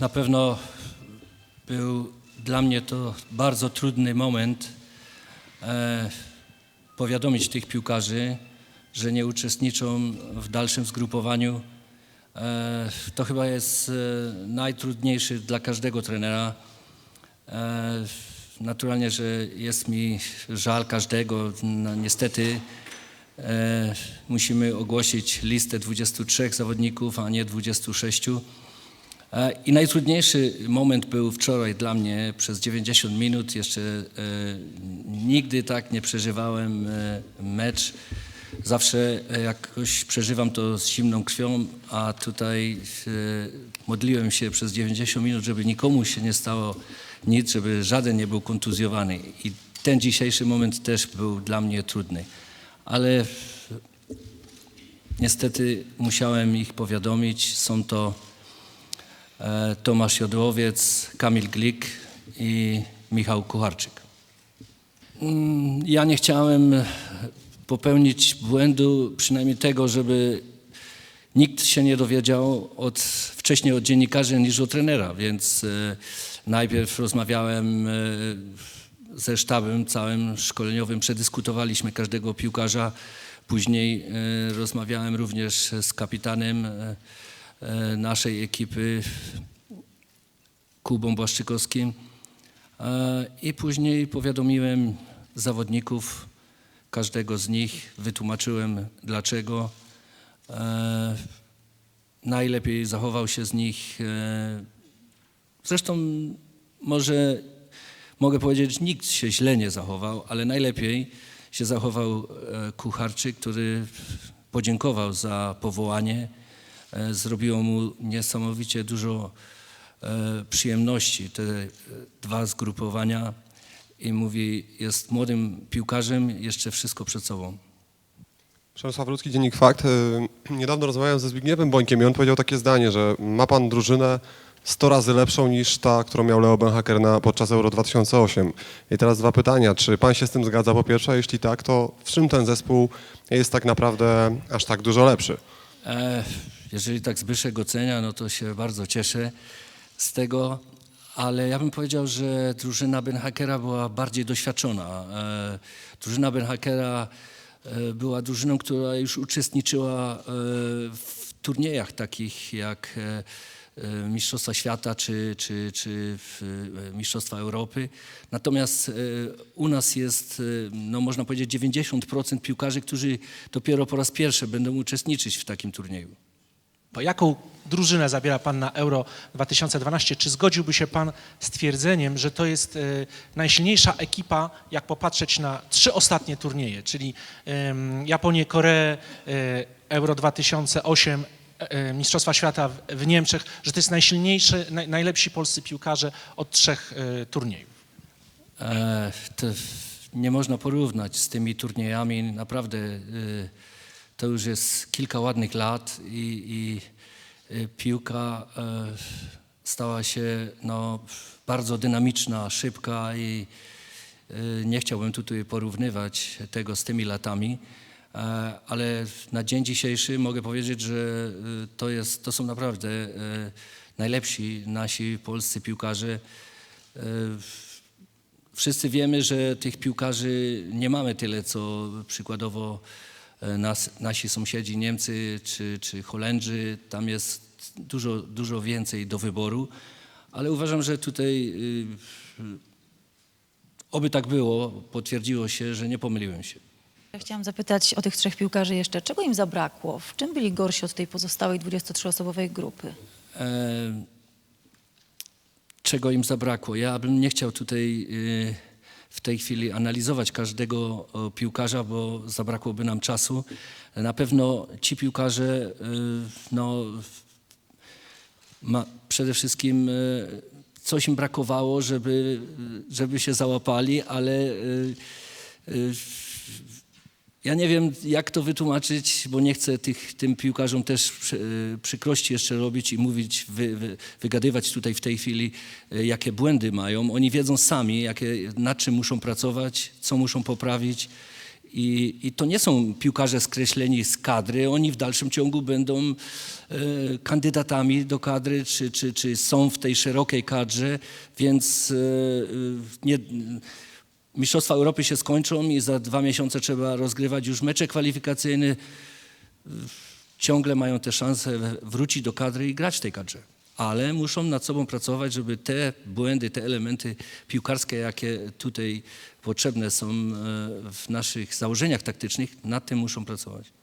Na pewno był dla mnie to bardzo trudny moment e, powiadomić tych piłkarzy, że nie uczestniczą w dalszym zgrupowaniu. E, To chyba jest e, najtrudniejszy dla każdego trenera. Naturalnie, że jest mi żal każdego. No, niestety musimy ogłosić listę 23 zawodników, a nie 26. E, I najtrudniejszy moment był wczoraj dla mnie przez 90 minut. Jeszcze e, nigdy tak nie przeżywałem e, mecz. Zawsze e, jakoś przeżywam to z zimną krwią, a tutaj e, modliłem się przez 90 minut, żeby nikomu się nie stało nic, żeby żaden nie był kontuzjowany. I ten dzisiejszy moment też był dla mnie trudny. Ale niestety musiałem ich powiadomić. Są to Tomasz Jodłowiec, Kamil Glik i Michał Kucharczyk. Mm, Ja nie chciałem popełnić błędu, przynajmniej tego, żeby nikt się nie dowiedział od, wcześniej od dziennikarzy niż od trenera, więc e, najpierw rozmawiałem e, ze sztabem całym szkoleniowym, przedyskutowaliśmy każdego piłkarza, później e, rozmawiałem również z kapitanem e, e, naszej ekipy, Kubą Błaszczykowskim e, i później powiadomiłem zawodników, każdego z nich, wytłumaczyłem dlaczego. E, najlepiej zachował się z nich. E, zresztą może mogę powiedzieć, nikt się źle nie zachował, ale najlepiej się zachował e, Kucharczyk, który podziękował za powołanie. E, zrobiło mu niesamowicie dużo e, przyjemności te e, dwa zgrupowania i mówi, jest młodym piłkarzem, jeszcze wszystko przed sobą. Przemysław Ludzki, Dziennik Fakt. Niedawno rozmawiałem ze Zbigniewem Bońkiem i on powiedział takie zdanie, że ma pan drużynę 100 razy lepszą niż ta, którą miał Leo Benhaker na, podczas Euro 2008. I teraz dwa pytania. Czy pan się z tym zgadza po pierwsze? Jeśli tak, to w czym ten zespół jest tak naprawdę aż tak dużo lepszy? E, Jeżeli tak Zbyszek ocenia, no to się bardzo cieszę z tego, ale ja bym powiedział, że drużyna Benhakera była bardziej doświadczona. E, Drużyna Benhakera e, była drużyną, która już uczestniczyła e, w turniejach takich jak Mistrzostwa Świata czy, czy, czy Mistrzostwa Europy. Natomiast u nas jest, no można powiedzieć, 90% piłkarzy, którzy dopiero po raz pierwszy będą uczestniczyć w takim turnieju. Jaką drużynę zabiera Pan na Euro 2012? Czy zgodziłby się Pan z twierdzeniem, że to jest e, najsilniejsza ekipa, jak popatrzeć na trzy ostatnie turnieje, czyli Japonię, Koreę, e, Euro 2008, e, Mistrzostwa Świata w, Niemczech, że to jest najsilniejszy, naj, najlepsi polscy piłkarze od trzech turniejów? E, nie można porównać z tymi turniejami. Naprawdę to już jest kilka ładnych lat i, i e, piłka e, stała się no, bardzo dynamiczna, szybka i e, nie chciałbym tutaj porównywać tego z tymi latami. E, Ale na dzień dzisiejszy mogę powiedzieć, że e, to, jest, to są naprawdę e, najlepsi nasi polscy piłkarze. Wszyscy wiemy, że tych piłkarzy nie mamy tyle, co przykładowo nas, nasi sąsiedzi Niemcy czy, czy Holendrzy. Tam jest dużo, dużo więcej do wyboru, ale uważam, że tutaj y, oby tak było, potwierdziło się, że nie pomyliłem się. Ja chciałam zapytać o tych trzech piłkarzy jeszcze. Czego im zabrakło? W czym byli gorsi od tej pozostałej 23-osobowej grupy? E, czego im zabrakło. Ja bym nie chciał tutaj y, w tej chwili analizować każdego o, piłkarza, bo zabrakłoby nam czasu. Na pewno ci piłkarze y, no, ma, przede wszystkim y, coś im brakowało, żeby, żeby się załapali, ale ja nie wiem, jak to wytłumaczyć, bo nie chcę tych, tym piłkarzom też y, przykrości jeszcze robić i mówić, wy, wy, wygadywać tutaj w tej chwili, y, jakie błędy mają. Oni wiedzą sami, jakie, nad czym muszą pracować, co muszą poprawić I, I to nie są piłkarze skreśleni z kadry, oni w dalszym ciągu będą e, kandydatami do kadry, czy, czy, czy są w tej szerokiej kadrze, więc e, nie, Mistrzostwa Europy się skończą i za dwa miesiące trzeba rozgrywać już mecze kwalifikacyjne. Ciągle mają te szanse wrócić do kadry i grać w tej kadrze. Ale muszą nad sobą pracować, żeby te błędy, te elementy piłkarskie, jakie tutaj potrzebne są e, w naszych założeniach taktycznych, nad tym muszą pracować.